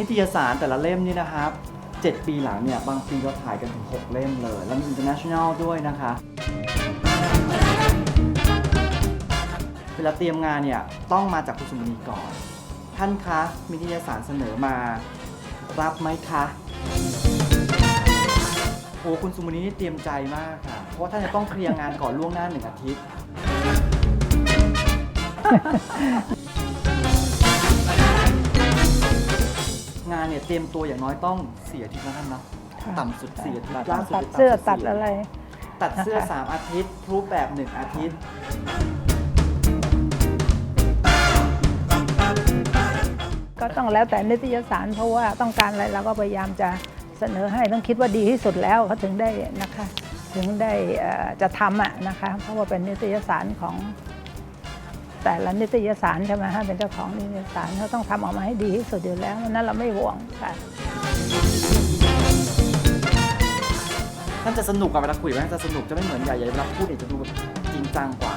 นิตยสารแต่ละเล่มนี่นะครับ 7 ปีหลังเนี่ย บางปีเราถ่ายกันถึง 6 เล่มเลย แล้วมี international ด้วยนะคะ เวลาเตรียมงานเนี่ย ต้องมาจากคุณสุมณีก่อน ท่านคะมีนิตยสารเสนอมา รับไหมคะโอ้คุณสุมณีนี่เตรียมใจมากค่ะ เพราะท่านจะต้องเคลียร์งานก่อนล่วงหน้าหนึ่งอาทิตย์ เนี่ยเตรียมตัวอย่างน้อยต้องเสียอาทิตย์นะท่านเนาะค่ะต่ำสุดสี่อาทิตย์ตัล่าดสุดเสื้อต่ำสุตัดสี่อะไร ตัดเสื้อนะคะสามอาทิตย์รูปแบบหนึ่งอาทิตย์ ก็ต้องแล้วแต่นิตยสารเพราะว่าต้องการอะไรเราก็พยายามจะเสนอให้ต้องคิดว่าดีที่สุดแล้วเขาถึงได้นะคะ ถึงได้เอ่อจะทำอะนะคะ เพราะว่าเป็นนิตยสารของ แต่ละนิตยสารใช่ไหมฮะเป็นเจ้าของนิตยสารเขาต้องทำออกมาให้ดีที่สุดอยู่แล้วนั้นเราไม่ห่วงค่ะท่านจะสนุกกับเวลาคุยไหมจะสนุกจะไม่เหมือนใหญ่ใหญ่เวลาพูดเนี่ยจะดูแบบจริงจังกว่า